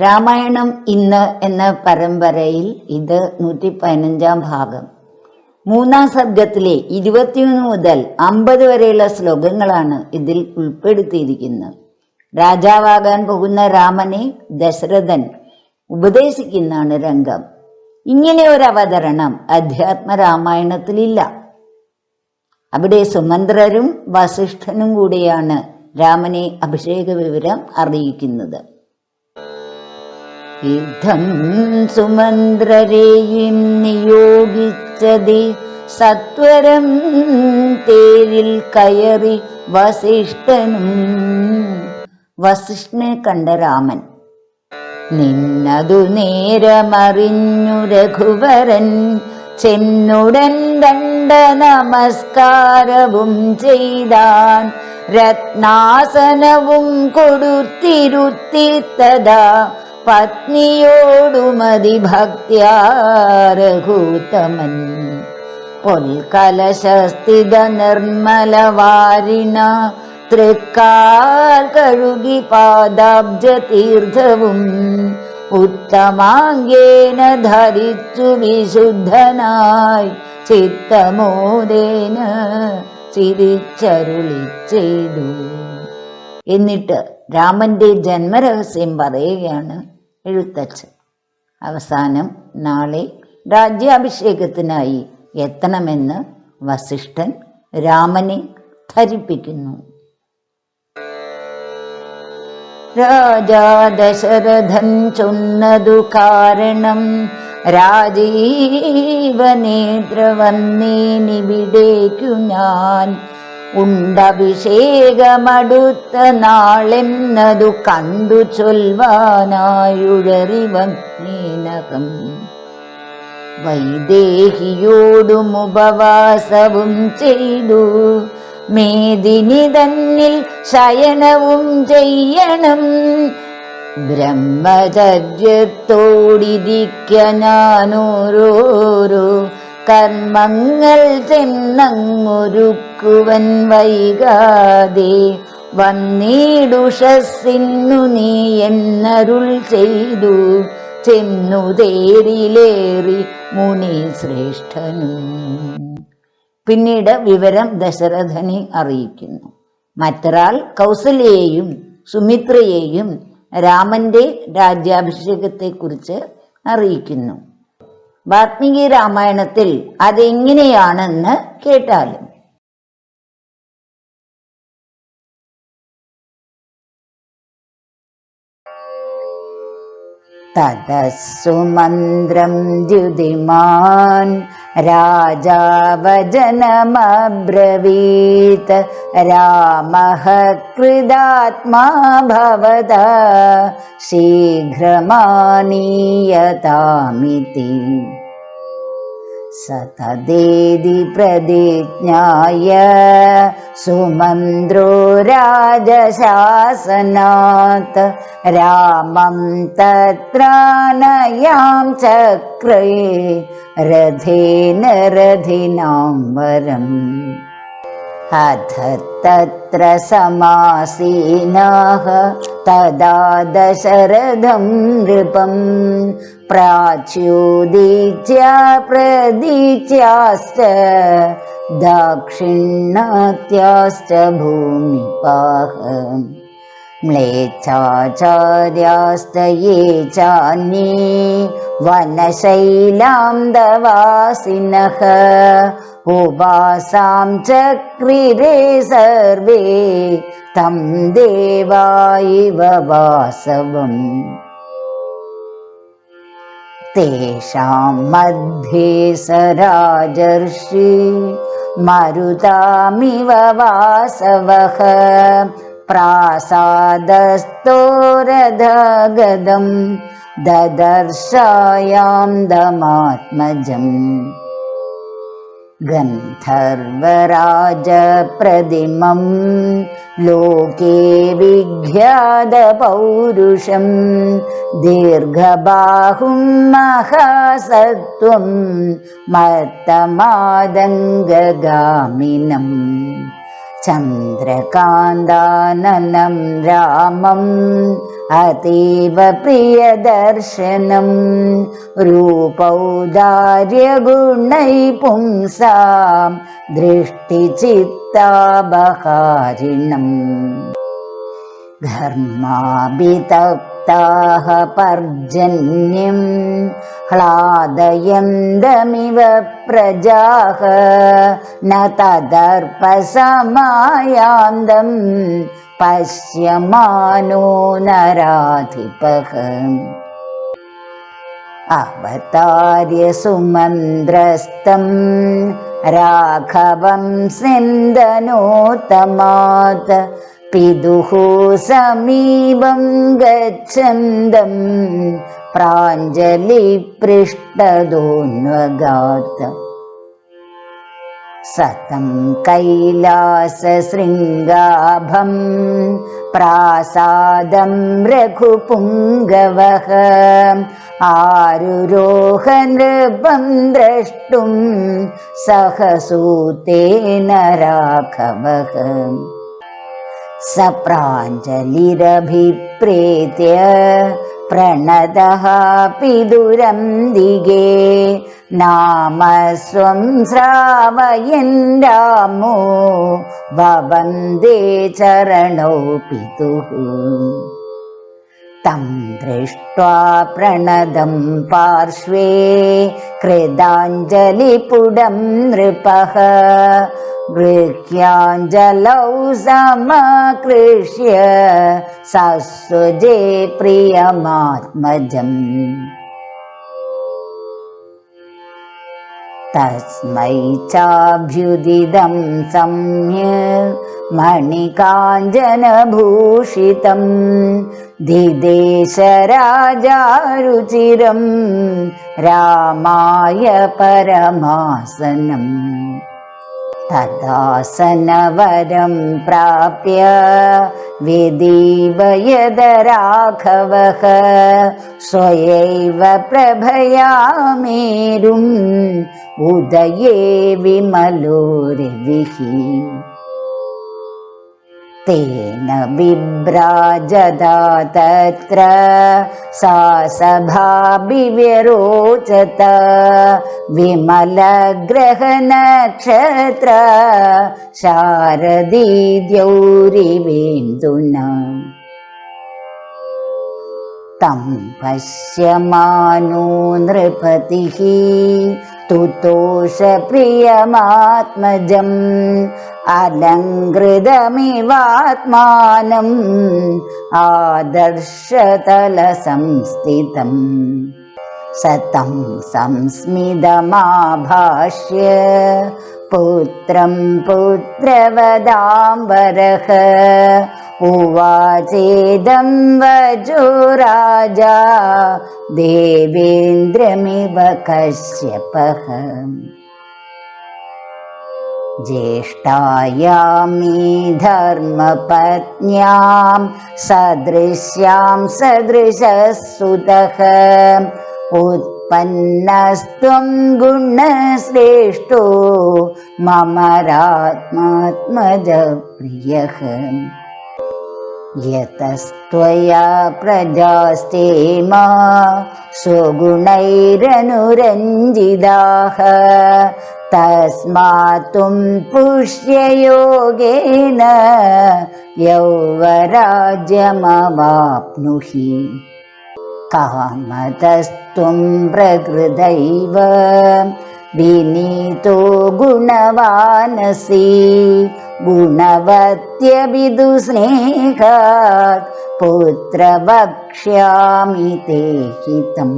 രാമായണം ഇന്ന് എന്ന പരമ്പരയിൽ ഇത് നൂറ്റി പതിനഞ്ചാം ഭാഗം. മൂന്നാം സർഗത്തിലെ ഇരുപത്തിയൊന്ന് മുതൽ അമ്പത് വരെയുള്ള ശ്ലോകങ്ങളാണ് ഇതിൽ ഉൾപ്പെടുത്തിയിരിക്കുന്നത്. രാജാവാകാൻ പോകുന്ന രാമനെ ദശരഥൻ ഉപദേശിക്കുന്നതാണ് രംഗം. ഇങ്ങനെ ഒരു അവതരണം അധ്യാത്മ രാമായണത്തിലില്ല. അവിടെ സുമന്ത്രരും വസിഷ്ഠനും കൂടിയാണ് രാമനെ അഭിഷേക വിവരം അറിയിക്കുന്നത്. യുദ്ധം സുമന്ത്രരെയും നിയോഗിച്ചത് സത്വരം തേരിൽ കയറി വസിഷ്ഠനും. വസിഷ്ഠനെ കണ്ട രാമൻ നിന്നതു നേരമറിഞ്ഞു രഘുവരൻ ചെന്നുടൻ ദണ്ഡ നമസ്കാരവും ചെയ്താൻ രത്നാസനവും കൊടുത്തിരുത്തിത്തതാ പത്നിയോടുമതി ഭക്തിയാ രഘൂത്തമൻ. പൊൽക്കലശസ്ഥിത നിർമ്മല വാരിണ തൃക്കാൽ കഴുകി പാദാബ്ജ തീർത്ഥവും ഉത്തമാംഗേന ധരിച്ചു വിശുദ്ധനായി ചിത്തമോദേന ചിരിച്ചരുളി ചെയ്തു എന്നിട്ട് രാമന്റെ ജന്മരഹസ്യം പറയുകയാണ്. എഴുത്തച്ഛൻ. അവസാനം നാളെ രാജ്യാഭിഷേകത്തിനായി എത്തണമെന്ന് വസിഷ്ഠൻ രാമനെ ധരിപ്പിക്കുന്നു. രാജാ ദശരഥൻ ചൊന്നതു കാരണം രാജീവനേത്രവന്നേനിവിടേക്കു ഞാൻ. ഉണ്ടഭിഷേകമടുത്ത നാളെന്നതു കണ്ടു ചൊൽവാനായുഴറിവീനകം വൈദേഹിയോടും ഉപവാസവും ചെയ്തു. മേദിനി തന്നിൽ ശയനവും ചെയ്യണം. ബ്രഹ്മചര്യത്തോടിരിക്ക ഞാനോരോരോ കർമ്മങ്ങൾ ചെന്നങ്ങൊരുക്കുവൻ വൈകാതെ വന്നീടുഷസ്സിന്നു നീ എന്നരുൾ ചെയ്തു ചെന്നു തേരിലേറി മുനി ശ്രേഷ്ഠനും. പിന്നീട് വിവരം ദശരഥനെ അറിയിക്കുന്നു. മറ്റൊരാൾ കൗസല്യയെയും സുമിത്രയെയും രാമന്റെ രാജ്യാഭിഷേകത്തെക്കുറിച്ച് അറിയിക്കുന്നു. വാത്മീകി രാമായണത്തിൽ അതെങ്ങനെയാണെന്ന് കേട്ടാലും. तद द्युदिमान् राजा वचनमब्रवीत् रामः कृदात्मा भवद। शीघ्रमानीयतामिति। सतदे प्रदि ज्ञाय सुमन्द्रो राजशासनात् रामं तत्रा न यां चक्रये रथिनां वरम्। अथ तत्र समासीनाः तदा दशरथं नृपं प्राच्युदीच्या प्रदीच्याश्च दाक्षिणात्याश्च भूमिपाः म्लेच्छाचार्यास्त ये चान्ये वनशैलां दवासिनः उवासां चक्रिरे सर्वे तं देवा इव वासवम्। तेषां मध्ये स राजर्षि मरुतामिव वासवः प्रासादस्तोरधगदं ददर्शायां दमात्मजम् गन्धर्वराजप्रतिमं लोके विख्यातपौरुषं दीर्घबाहुं महासत्त्वं मत्तमादङ्गगामिनम् चन्द्रकान्दाननं रामम् अतीव प्रियदर्शनम् रूपौदार्यगुणैपुंसा दृष्टिचित्ताबहारिणम्। घर्मा घर्माभितप्ताः पर्जन्यं ह्लादयन्दमिव प्रजाः न तदर्पसमायान्दं पश्यमानो नराधिपः। अवतार्य सुमन्द्रस्तं राघवं सिन्दनोत्तमात् पितुः समीपं गच्छन्दं प्राञ्जलिपृष्ठदोन्वगात् सतं कैलासशृङ्गाभं प्रासादं रघुपुङ्गवः। आरुरोहनृपं द्रष्टुं सहसूतेन राघवः स प्राञ्जलिरभिप्रेत्य प्रणतः पिदुरं दिगे। नाम स्वं श्रावयन् रामो ववन्दे चरणौ पितुः तं दृष्ट्वा प्रणदं पार्श्वे कृदाञ्जलिपुडं नृपः। गृह्याञ्जलौ समाकृष्य सस्वजे प्रियमात्मजम्। तस्मै चाभ्युदिदं सम्य मणिकाञ्जनभूषितं दिदेशराजारुचिरं रामाय परमासनम् तदासनवरं प्राप्य विधीव यद राघवः स्वयैव प्रभया मेरुम् उदये विमलोरिविः तेन विभ्राजदा तत्र सा सभाभिव्यरोचत। विमलग्रहनक्षत्र शारदीद्यौरिवेन्दुना। तं पश्यमानो नृपतिः तुतोषप्रियमात्मजम् अलङ्कृतमिवात्मानम् आदर्शतलसंस्थितम् सतं संस्मितमाभाष्य पुत्रं पुत्रवदाम्बरः उवाचेदं वजो राजा देवेन्द्रमिव कश्यपः। ज्येष्ठायामी धर्मपत्न्यां सदृश्यां सदृशसुतः उत्पन्नस्त्वं गुणश्रेष्ठो मम रात्मात्मजप्रियः यतस्त्वया प्रजास्ते मा स्वगुणैरनुरञ्जिताः तस्मात्तुं पुष्ययोगेन यौवराज्यमवाप्नुहि कामतस्तुं प्रकृदैव विनीतो गुणवानसि। गुणवत्यभिदुस्नेहात् पुत्र वक्ष्यामि ते हितम्।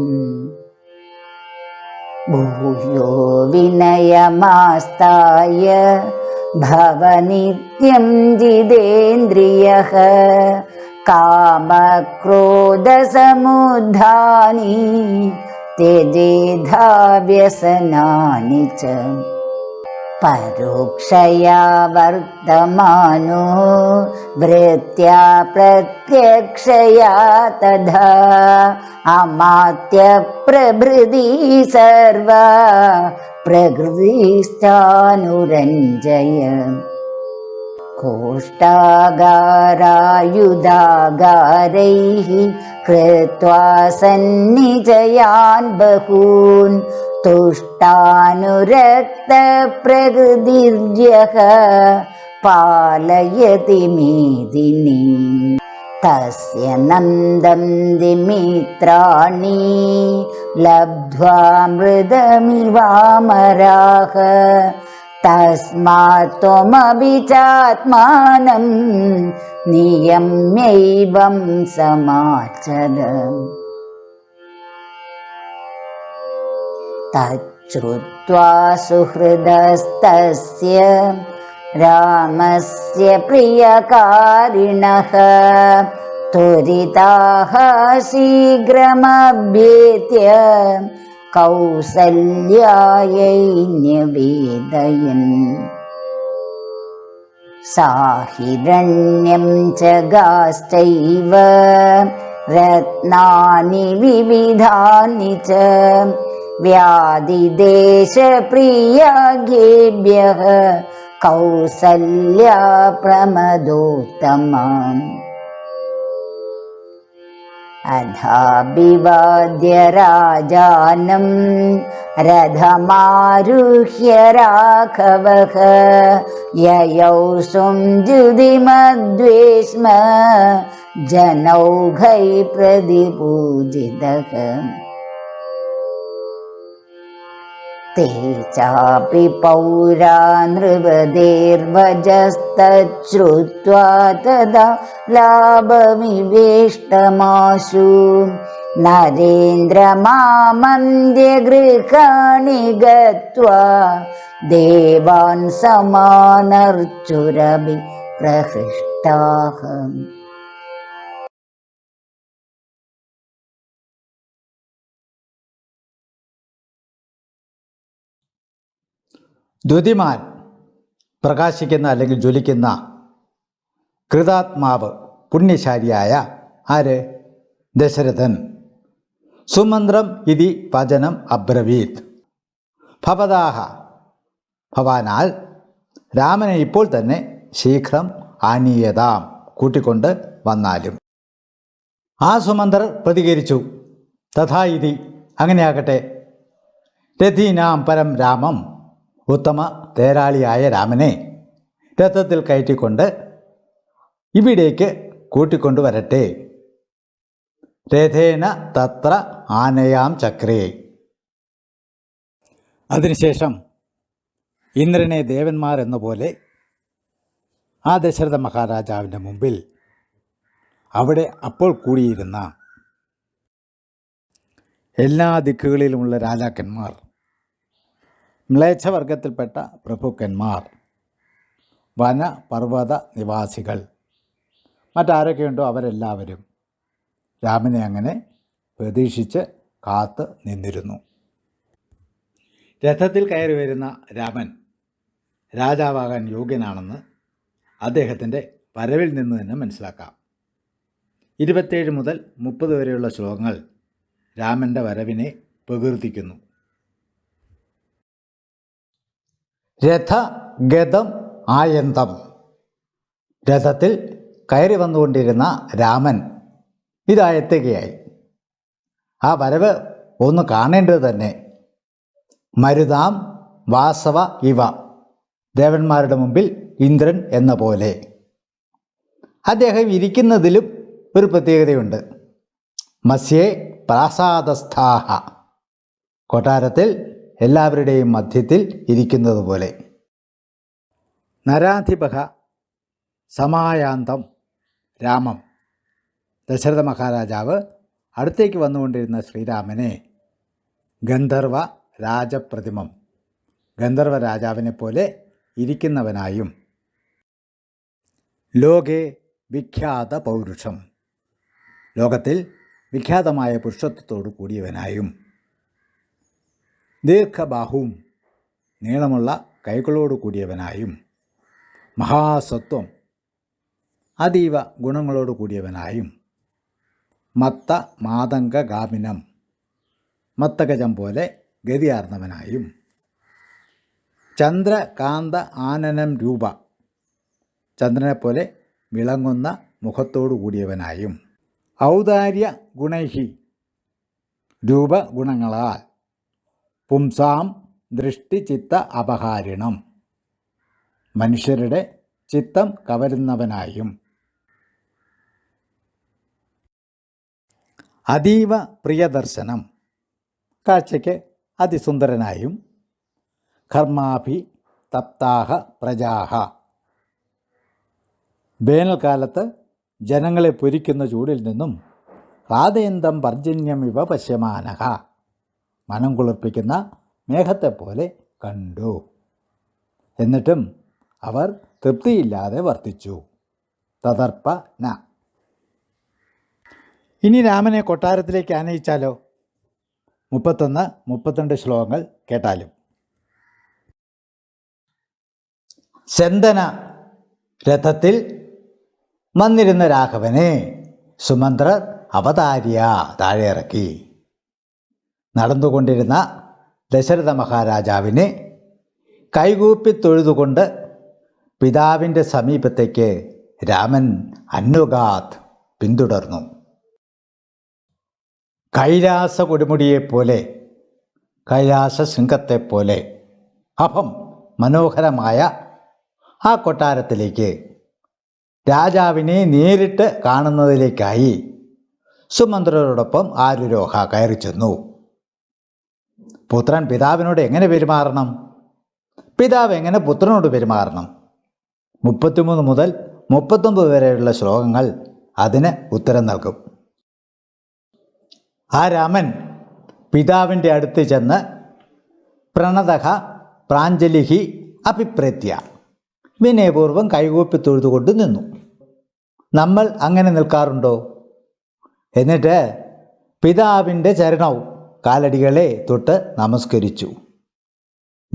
भूयो विनयमास्ताय भव नित्यं जिदेन्द्रियः कामक्रोधसमुद्धानि त्यजेधा व्यसनानि च परोक्षया वर्तमानो वृत्त्या प्रत्यक्षया तथा अमात्यप्रभृति सर्वा प्रकृतिश्चानुरञ्जय कोष्ठागारायुधागारैः कृत्वा सन्निजयान् बहून् तुष्टानुरक्तप्रकृतिर्यः पालयति मेदिनीम् तस्य नन्दं दिमित्राणि लब्ध्वा मृदमिवामराः। तस्मात् त्वमपि चात्मानं नियम्यैवं समाचर तच्छ्रुत्वा सुहृदस्तस्य रामस्य प्रियकारिणः त्वरिताः शीघ्रमभ्येत्य कौसल्यायै न्यवेदयन् साहिरण्यं च गाश्चैव रत्नानि विविधानि च व्याधिदेशप्रियाज्ञेभ्यः कौसल्या प्रमदोत्तमाम् अधाभिवाद्य राजानं रथमारुह्य राघवः ययौ सुञ्जुदिमद्वेष्म जनौघै प्रतिपूजितः ते चापि पौरा नृपदेर्वजस्तच्छ्रुत्वा तदा लाभमिवेष्टमाशु। नरेन्द्रमामन्द्यगृहाणि गत्वा देवान् समानर्चुरभि प्रहृष्टाः ദ്യുതിമാൻ പ്രകാശിക്കുന്ന അല്ലെങ്കിൽ ജ്വലിക്കുന്ന കൃതാത്മാവ് പുണ്യശാലിയായ ആര്? ദശരഥൻ. സുമന്ത്രം ഇതി വചനം അബ്രവീത്. ഭവതാഹ. ഭവാനാൽ രാമനെ ഇപ്പോൾ തന്നെ ശീഘ്രം ആനീയതാം കൂട്ടിക്കൊണ്ട് വന്നാലും. ആ സുമന്ത്രർ പ്രതികരിച്ചു. തഥാ ഇതി അങ്ങനെയാകട്ടെ. രഥീനാം പരം രാമം ഉത്തമ തേരാളിയായ രാമനെ രഥത്തിൽ കയറ്റിക്കൊണ്ട് ഇവിടേക്ക് കൂട്ടിക്കൊണ്ടുവരട്ടെ. രഥേന തത്ര ആനയാം ചക്രേ. അതിനുശേഷം ഇന്ദ്രനെ ദേവന്മാർ എന്ന പോലെ ആ ദശരഥ മഹാരാജാവിന്റെ മുമ്പിൽ അവിടെ അപ്പോൾ കൂടിയിരുന്ന എല്ലാ ദിക്കുകളിലുമുള്ള രാജാക്കന്മാർ മ്ലേച്ഛവർഗത്തിൽപ്പെട്ട പ്രഭുക്കന്മാർ വന പർവത നിവാസികൾ മറ്റാരൊക്കെയുണ്ടോ അവരെല്ലാവരും? രാമനെ അങ്ങനെ പ്രതീക്ഷിച്ച് കാത്ത് നിന്നിരുന്നു. രഥത്തിൽ കയറി വരുന്ന രാമൻ രാജാവാകാൻ യോഗ്യനാണെന്ന് അദ്ദേഹത്തിന്റെ വരവിൽ നിന്ന് തന്നെ മനസ്സിലാക്കാം. ഇരുപത്തേഴ് മുതൽ മുപ്പത് വരെയുള്ള ശ്ലോകങ്ങൾ രാമന്റെ വരവിനെ പ്രകീർത്തിക്കുന്നു. രഥ ഗതം ആയന്തം. രഥത്തിൽ കയറി വന്നുകൊണ്ടിരുന്ന രാമൻ ഇതാ എത്തുകയായി. ആ വരവ് ഒന്ന് കാണേണ്ടത് തന്നെ. മരുതാം വാസവ ഇവ. ദേവന്മാരുടെ മുമ്പിൽ ഇന്ദ്രൻ എന്ന പോലെ. അദ്ദേഹം ഇരിക്കുന്നതിലും ഒരു പ്രത്യേകതയുണ്ട്. മസ്യേ പ്രാസാദസ്ഥാഹ. കൊട്ടാരത്തിൽ എല്ലാവരുടെയും മധ്യത്തിൽ ഇരിക്കുന്നത് പോലെ നരാധിപക സമായാന്തം രാമം. ദശരഥ മഹാരാജാവ് അടുത്തേക്ക് വന്നുകൊണ്ടിരുന്ന ശ്രീരാമനെ ഗന്ധർവ രാജപ്രതിമം. ഗന്ധർവ രാജാവിനെ പോലെ ഇരിക്കുന്നവനായും. ലോകെ വിഖ്യാത പൗരുഷം. ലോകത്തിൽ വിഖ്യാതമായ പുരുഷത്വത്തോടു കൂടിയവനായും. ദീർഘബാഹുവും നീളമുള്ള കൈകളോട് കൂടിയവനായും മഹാസത്വം അതീവ ഗുണങ്ങളോട് കൂടിയവനായും മത്ത മാതംഗ ഗാമിനം മത്തഗജം പോലെ ഗതിയാർന്നവനായും. ചന്ദ്രകാന്ത ആനനം രൂപ ചന്ദ്രനെപ്പോലെ വിളങ്ങുന്ന മുഖത്തോടു കൂടിയവനായും. ഔദാര്യ ഗുണൈഹി രൂപഗുണങ്ങളാൽ പുംസാം ദൃഷ്ടി ചിത്ത അപഹാരിണം. മനുഷ്യരുടെ ചിത്തം കവരുന്നവനായും. അതീവ പ്രിയദർശനം. കാഴ്ചയ്ക്ക് അതിസുന്ദരനായും. കർമാഭി തപ്താഹ പ്രജാഹ. വേനൽക്കാലത്ത് ജനങ്ങളെ പൊരിക്കുന്ന ചൂടിൽ നിന്നും പാതയന്തം പർജന്യം ഇവ പശ്യമാനഹ. മനം കുളിർപ്പിക്കുന്ന മേഘത്തെപ്പോലെ കണ്ടു. എന്നിട്ടും അവർ തൃപ്തിയില്ലാതെ വർത്തിച്ചു. തതർപ്പ ന. ഇനി രാമനെ കൊട്ടാരത്തിലേക്ക് ആനയിച്ചാലോ? മുപ്പത്തൊന്ന് മുപ്പത്തിരണ്ട് ശ്ലോകങ്ങൾ കേട്ടാലും. ചന്ദന രഥത്തിൽ വന്നിരുന്ന രാഘവനെ സുമന്ത്രർ അവതാരിയ താഴെ ഇറക്കി നടന്നുകൊണ്ടിരുന്ന ദശരഥ മഹാരാജാവിനെ കൈകൂപ്പി തൊഴുതുകൊണ്ട് പിതാവിന്റെ സമീപത്തേക്ക് രാമൻ അന്നുഗാത് പിന്തുടർന്നു. കൈലാസ കൊടുമുടിയെപ്പോലെ കൈലാസ ശൃംഗത്തെപ്പോലെ അഭം മനോഹരമായ ആ കൊട്ടാരത്തിലേക്ക് രാജാവിനെ നേരിട്ട് കാണുന്നതിലേക്കായി സുമന്ത്രരോടൊപ്പം ആരുരോഹ കയറി ചെന്നു പുത്രൻ പിതാവിനോട് എങ്ങനെ പെരുമാറണം? പിതാവ് എങ്ങനെ പുത്രനോട് പെരുമാറണം? മുപ്പത്തിമൂന്ന് മുതൽ മുപ്പത്തൊമ്പത് വരെയുള്ള ശ്ലോകങ്ങൾ അതിന് ഉത്തരം നൽകും. ആ രാമൻ പിതാവിന്റെ അടുത്ത് ചെന്ന് പ്രണതഹ പ്രാഞ്ജലിഹി അഭിപ്രേത്യ. വിനയപൂർവം കൈകൂപ്പി തൊഴുതുകൊണ്ട് നിന്നു. നമ്മൾ അങ്ങനെ നിൽക്കാറുണ്ടോ? എന്നിട്ട് പിതാവിന്റെ ചരണവും കാലടികളെ തൊട്ട് നമസ്കരിച്ചു.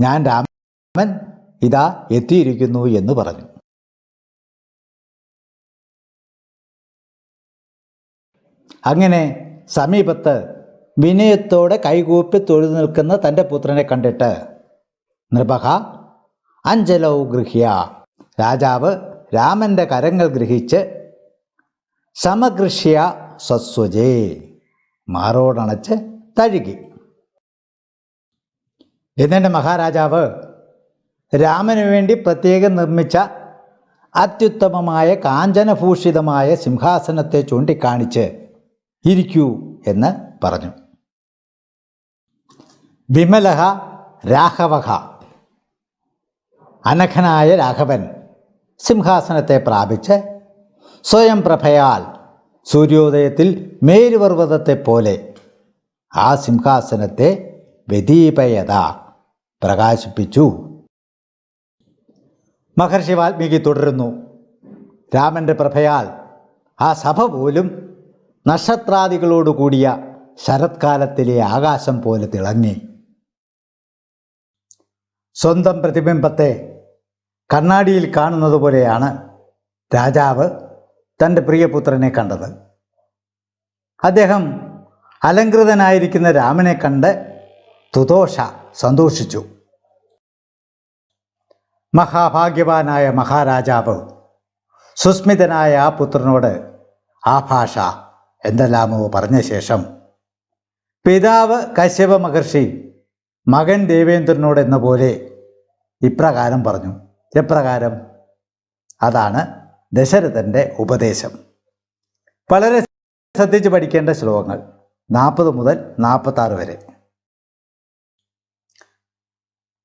ഞാൻ രാമൻ ഇതാ എത്തിയിരിക്കുന്നു എന്ന് പറഞ്ഞു. അങ്ങനെ സമീപത്ത് വിനയത്തോടെ കൈകൂപ്പി തൊഴുതു നിൽക്കുന്ന തന്റെ പുത്രനെ കണ്ടിട്ട് നൃപഹ അഞ്ജലൗ ഗൃഹ്യ. രാജാവ് രാമന്റെ കരങ്ങൾ ഗ്രഹിച്ച് സമഗൃഷ്യ സ്വസ്വജേ. മാറോടണച്ച് തഴുകി. എന്നിട്ട് മഹാരാജാവ് രാമന് വേണ്ടി പ്രത്യേകം നിർമ്മിച്ച അത്യുത്തമമായ കാഞ്ചനഭൂഷിതമായ സിംഹാസനത്തെ ചൂണ്ടിക്കാണിച്ച് ഇരിക്കൂ എന്ന് പറഞ്ഞു. വിമലഹ രാഘവഹ. അനഘനായ രാഘവൻ സിംഹാസനത്തെ പ്രാപിച്ച് സ്വയം പ്രഭയാൽ സൂര്യോദയത്തിൽ മേരുപർവതത്തെപ്പോലെ ആ സിംഹാസനത്തെ വ്യതീപയത പ്രകാശിപ്പിച്ചു. മഹർഷി വാൽമീകി തുടരുന്നു. രാമന്റെ പ്രഭയാൽ ആ സഭ പോലും നക്ഷത്രാദികളോടുകൂടിയ ശരത്കാലത്തിലെ ആകാശം പോലെ തിളങ്ങി. സ്വന്തം പ്രതിബിംബത്തെ കണ്ണാടിയിൽ കാണുന്നത് പോലെയാണ് രാജാവ് തന്റെ പ്രിയപുത്രനെ കണ്ടത്. അദ്ദേഹം അലങ്കൃതനായിരിക്കുന്ന രാമനെ കണ്ട് തുതോഷ സന്തോഷിച്ചു. മഹാഭാഗ്യവാനായ മഹാരാജാവ് സുസ്മിതനായ ആ പുത്രനോട് ആ ഭാഷ എന്തെല്ലാമോ പറഞ്ഞ ശേഷം പിതാവ് കശ്യപ മഹർഷി മകൻ ദേവേന്ദ്രനോട് എന്ന പോലെ ഇപ്രകാരം പറഞ്ഞു. എപ്രകാരം? അതാണ് ദശരഥന്റെ ഉപദേശം. വളരെ ശ്രദ്ധിച്ച് പഠിക്കേണ്ട ശ്ലോകങ്ങൾ. നാൽപ്പത് മുതൽ നാൽപ്പത്താറ് വരെ.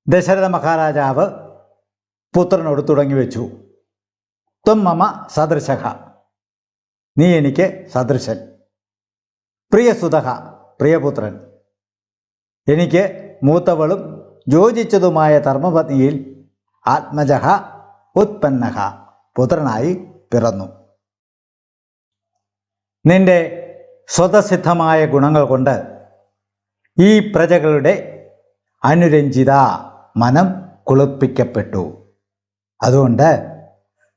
ദശരഥ മഹാരാജാവ് പുത്രനോട് തുടങ്ങി വെച്ചു. ത്വം മമ സദൃശക നീ എനിക്ക് സദൃശൻ. പ്രിയസുതക പ്രിയപുത്രൻ എനിക്ക് മൂത്തവളും യോജിച്ചതുമായ ധർമ്മപത്നിയിൽ ആത്മജഹ ഉത്പന്നഹ പുത്രനായി പിറന്നു. നിന്റെ സ്വതസിദ്ധമായ ഗുണങ്ങൾ കൊണ്ട് ഈ പ്രജകളുടെ അനുരഞ്ജിത മനം കുളിപ്പിക്കപ്പെട്ടു അതുകൊണ്ട്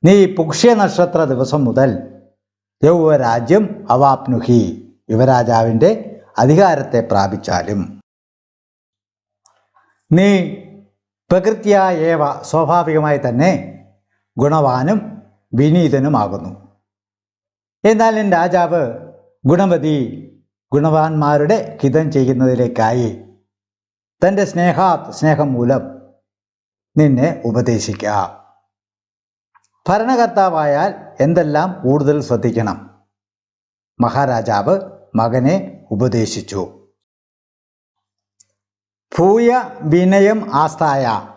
നീ പുക്ഷ്യ നക്ഷത്ര ദിവസം മുതൽ യൗവരാജ്യം അവാപ്നുഹി യുവരാജാവിന്റെ അധികാരത്തെ പ്രാപിച്ചാലും. നീ പ്രകൃത്യായേവ സ്വാഭാവികമായി തന്നെ ഗുണവാനും വിനീതനുമാകുന്നു. എന്നാൽ രാജാവ് ഗുണവതി ഗുണവാന്മാരുടെ ഹിതം ചെയ്യുന്നതിലേക്കായി തന്റെ സ്നേഹാത് സ്നേഹം മൂലം നിന്നെ ഉപദേശിക്കാം ഭരണകർത്താവായാൽ എന്തെല്ലാം കൂടുതൽ ശ്രദ്ധിക്കണം? മഹാരാജാവ് മകനെ ഉപദേശിച്ചു. ഭൂയ വിനയം ആസ്ഥായ.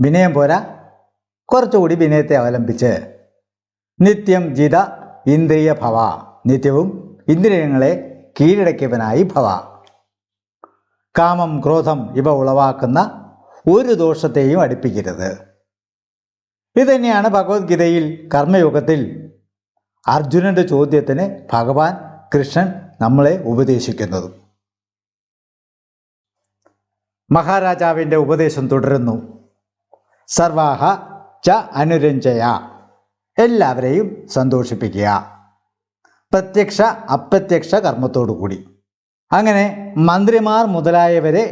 വിനയം പോരാ. കുറച്ചുകൂടി വിനയത്തെ അവലംബിച്ച്. നിത്യം ജിത ഇന്ദ്രിയ ഭവ നിത്യവും ഇന്ദ്രിയങ്ങളെ കീഴടക്കിയവനായി ഭവ. കാമം ക്രോധം ഇവ ഉളവാക്കുന്ന ഒരു ദോഷത്തെയും അടുപ്പിക്കരുത്. ഇതുതന്നെയാണ് ഭഗവത്ഗീതയിൽ കർമ്മയോഗത്തിൽ അർജുനന്റെ ചോദ്യത്തിന് ഭഗവാൻ കൃഷ്ണൻ നമ്മളെ ഉപദേശിക്കുന്നത്. മഹാരാജാവിന്റെ ഉപദേശം തുടരുന്നു. സർവാഹ ച അനുരഞ്ജയ. എല്ലാവരെയും സന്തോഷിപ്പിക്കുക. പ്രത്യക്ഷ അപ്രത്യക്ഷ കർമ്മത്തോടു കൂടി. അങ്ങനെ മന്ത്രിമാർ മുതലായവരെ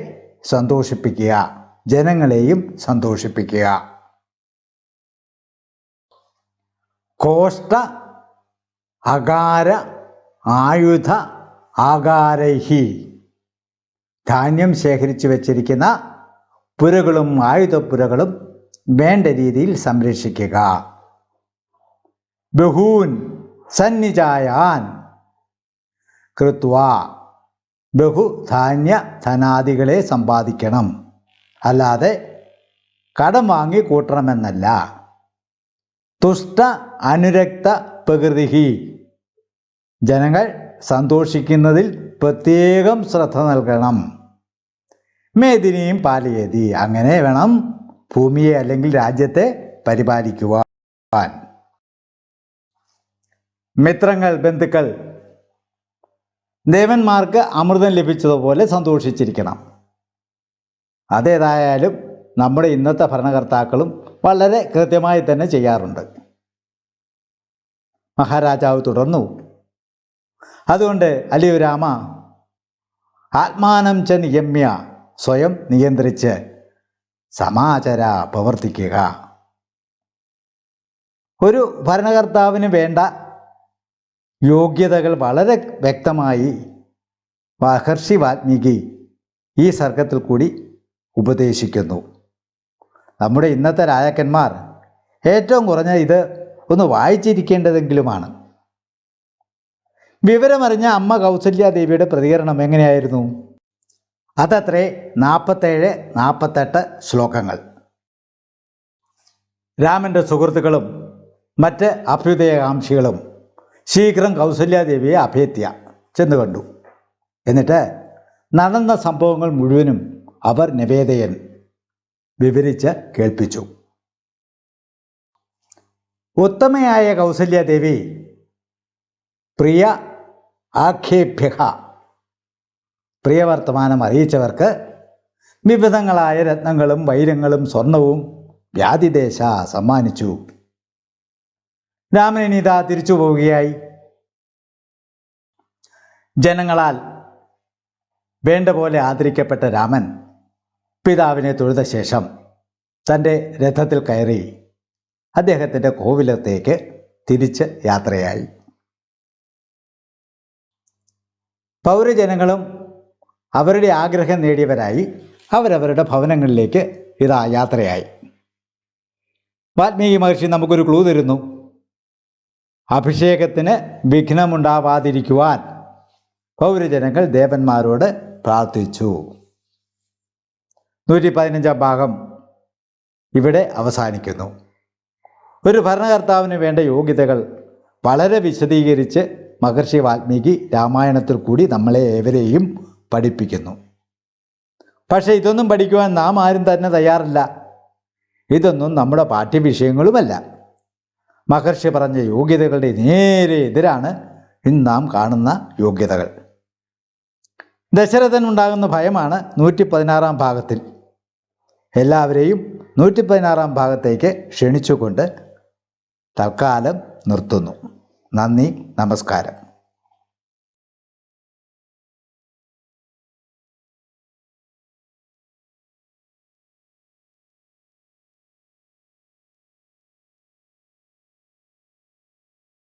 സന്തോഷിപ്പിക്കുക ജനങ്ങളെയും സന്തോഷിപ്പിക്കുക. കോഷ്ട അകാര ആയുധ ആകാരൈഹി. ധാന്യം ശേഖരിച്ചു വച്ചിരിക്കുന്ന പുരകളും ആയുധപ്പുരകളും വേണ്ട രീതിയിൽ സംരക്ഷിക്കുക. ബഹൂൻ സന്നിജായാൻ കൃത്വ ബഹുധാന്യ ധനാദികളെ സമ്പാദിക്കണം. അല്ലാതെ കടം വാങ്ങി കൂട്ടണമെന്നല്ല. തുഷ്ട അനുരക്ത പ്രകൃതി ജനങ്ങൾ സന്തോഷിക്കുന്നതിൽ പ്രത്യേകം ശ്രദ്ധ നൽകണം. മേദിനിയും പാലയേതി അങ്ങനെ വേണം ഭൂമിയെ അല്ലെങ്കിൽ രാജ്യത്തെ പരിപാലിക്കുവാൻ. മിത്രങ്ങൾ ബന്ധുക്കൾ ദേവന്മാർക്ക് അമൃതം ലഭിച്ചതുപോലെ സന്തോഷിച്ചിരിക്കണം. അതേതായാലും നമ്മുടെ ഇന്നത്തെ ഭരണകർത്താക്കളും വളരെ കൃത്യമായി തന്നെ ചെയ്യാറുണ്ട്. മഹാരാജാവ് തുടർന്നു. അതുകൊണ്ട് അലിയു രാമ ആത്മാനം ച നിയമ്യ സ്വയം നിയന്ത്രിച്ച് സമാചര പ്രവർത്തിക്കുക. ഒരു ഭരണകർത്താവിന് വേണ്ട യോഗ്യതകൾ വളരെ വ്യക്തമായി മഹർഷി വാൽമീകി ഈ സർഗത്തിൽ കൂടി ഉപദേശിക്കുന്നു. നമ്മുടെ ഇന്നത്തെ രാജാക്കന്മാർ ഏറ്റവും കുറഞ്ഞ ഇത് ഒന്ന് വായിച്ചിരിക്കേണ്ടതെങ്കിലുമാണ്. വിവരമറിഞ്ഞ അമ്മ കൗസല്യാദേവിയുടെ പ്രതികരണം എങ്ങനെയായിരുന്നു? അതത്രേ നാൽപ്പത്തേഴ് നാൽപ്പത്തെട്ട് ശ്ലോകങ്ങൾ. രാമന്റെ സുഹൃത്തുക്കളും മറ്റ് അഭ്യുദയകാംക്ഷികളും ശീഘ്രം കൗസല്യാദേവിയെ അഭേത്യ ചെന്ന് കണ്ടു. എന്നിട്ട് നടന്ന സംഭവങ്ങൾ മുഴുവനും അവർ നിവേദയൻ വിവരിച്ച് കേൾപ്പിച്ചു. ഉത്തമയായ കൗസല്യാദേവി പ്രിയ ആഖ്യേഭ്യ പ്രിയവർത്തമാനം അറിയിച്ചവർക്ക് വിവിധങ്ങളായ രത്നങ്ങളും വൈരങ്ങളും സ്വർണവും വ്യാധിദേശ സമ്മാനിച്ചു. രാമനിത തിരിച്ചു പോവുകയായി. ജനങ്ങളാൽ വേണ്ട പോലെ ആദരിക്കപ്പെട്ട രാമൻ പിതാവിനെ തൊഴുത ശേഷം തന്റെ രഥത്തിൽ കയറി അദ്ദേഹത്തിന്റെ കോവിലത്തേക്ക് തിരിച്ച് യാത്രയായി. പൗരജനങ്ങളും അവരുടെ ആഗ്രഹം നേടിയവരായി അവരവരുടെ ഭവനങ്ങളിലേക്ക് ഇതാ യാത്രയായി. വാൽമീകി മഹർഷി നമുക്കൊരു ക്ലൂ തരുന്നു. അഭിഷേകത്തിന് വിഘ്നമുണ്ടാവാതിരിക്കുവാൻ പൗരജനങ്ങൾ ദേവന്മാരോട് പ്രാർത്ഥിച്ചു. നൂറ്റി പതിനഞ്ചാം ഭാഗം ഇവിടെ അവസാനിക്കുന്നു. ഒരു ഭരണകർത്താവിന് വേണ്ട യോഗ്യതകൾ വളരെ വിശദീകരിച്ച് മഹർഷി വാൽമീകി രാമായണത്തിൽ കൂടി നമ്മളെ ഏവരെയും പഠിപ്പിക്കുന്നു. പക്ഷേ ഇതൊന്നും പഠിക്കുവാൻ നാം ആരും തന്നെ തയ്യാറല്ല. ഇതൊന്നും നമ്മുടെ പാഠ്യവിഷയങ്ങളുമല്ല. മഹർഷി പറഞ്ഞ യോഗ്യതകളുടെ നേരെ എതിരാണ് ഇന്ന് നാം കാണുന്ന യോഗ്യതകൾ. ദശരഥൻ ഉണ്ടാകുന്ന ഭയമാണ് നൂറ്റി പതിനാറാം ഭാഗത്തിൽ. എല്ലാവരെയും നൂറ്റി പതിനാറാം ഭാഗത്തേക്ക് ക്ഷണിച്ചുകൊണ്ട് തൽക്കാലം നിർത്തുന്നു. നന്ദി നമസ്കാരം.